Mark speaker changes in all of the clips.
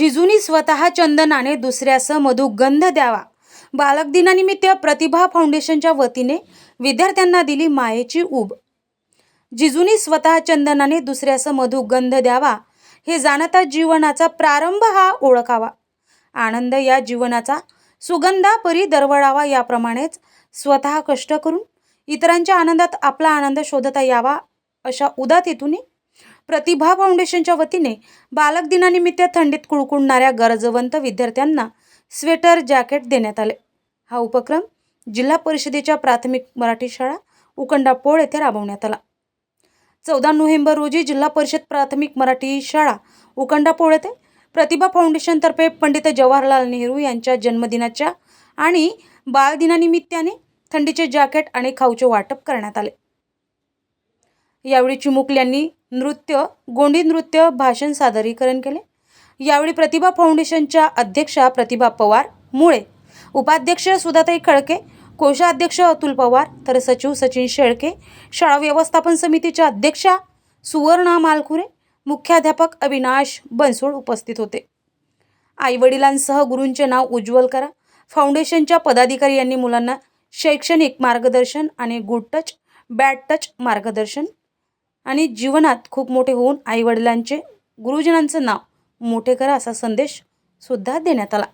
Speaker 1: जिजूनी स्वतः चंदनाने दुसऱ्यास मधुगंध द्यावा. बालक दिनानिमित्त प्रतिभा फाउंडेशनच्या वतीने विद्यार्थ्यांना दिली मायेची ऊब. जिजूनी स्वतः चंदनाने दुसऱ्यास मधुगंध द्यावा हे जाणता जीवनाचा प्रारंभ हा ओळखावा. आनंद या जीवनाचा सुगंधापरी दरवळावा याप्रमाणेच स्वतः कष्ट करून इतरांच्या आनंदात आपला आनंद शोधता यावा अशा उदात हेतूने प्रतिभा फाउंडेशनच्या वतीने बालक दिनानिमित्त थंडीत कुळकुळणाऱ्या गरजवंत विद्यार्थ्यांना स्वेटर जॅकेट देण्यात आले. हा उपक्रम जिल्हा परिषदेच्या प्राथमिक मराठी शाळा उकंडापोळ येथे राबवण्यात आला. चौदा नोव्हेंबर रोजी जिल्हा परिषद प्राथमिक मराठी शाळा उकंडापोळ येथे प्रतिभा फाउंडेशनतर्फे पंडित जवाहरलाल नेहरू यांच्या जन्मदिनाच्या आणि बालदिनानिमित्ताने थंडीचे जॅकेट आणि खाऊचे वाटप करण्यात आले. यावेळी चिमुकल्यांनी नृत्य गोंडी नृत्य भाषण सादरीकरण केले. यावेळी प्रतिभा फाउंडेशनच्या अध्यक्षा प्रतिभा पवार मुळे उपाध्यक्ष सुधाताई खळके कोषाध्यक्ष अतुल पवार तर सचिव सचिन शेळके शाळा व्यवस्थापन समितीच्या अध्यक्षा सुवर्णा मालखुरे मुख्याध्यापक अविनाश बनसोड उपस्थित होते. आईवडिलांसह गुरूंचे नाव उज्ज्वल करा. फाउंडेशनच्या पदाधिकारी यांनी मुलांना शैक्षणिक मार्गदर्शन आणि गुड टच बॅड टच मार्गदर्शन आणि जीवनात खूप मोठे होऊन आईवडिलांचे गुरुजनांचं नाव मोठे करा असा संदेश सुद्धा देण्यात आला.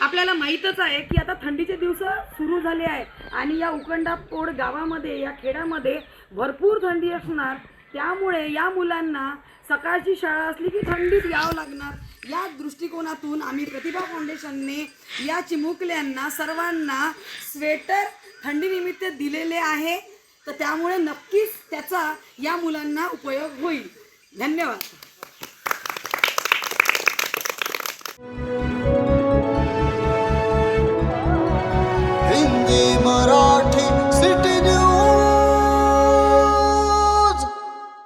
Speaker 2: आपल्याला माहीतच आहे की आता थंडीचे दिवस सुरू झाले आहेत आणि या उकंडापोड गावामध्ये या खेड्यामध्ये भरपूर थंडी असणार. त्यामुळे या मुलांना सकाळची शाळा असली की थंडीत यावं लागणार. या दृष्टिकोनातून आम्ही प्रतिभा फाउंडेशनने या चिमुकल्यांना सर्वांना स्वेटर थंडीनिमित्त दिलेले आहे. तर त्यामुळे नक्कीच त्याचा या मुलांना उपयोग होईल. धन्यवाद.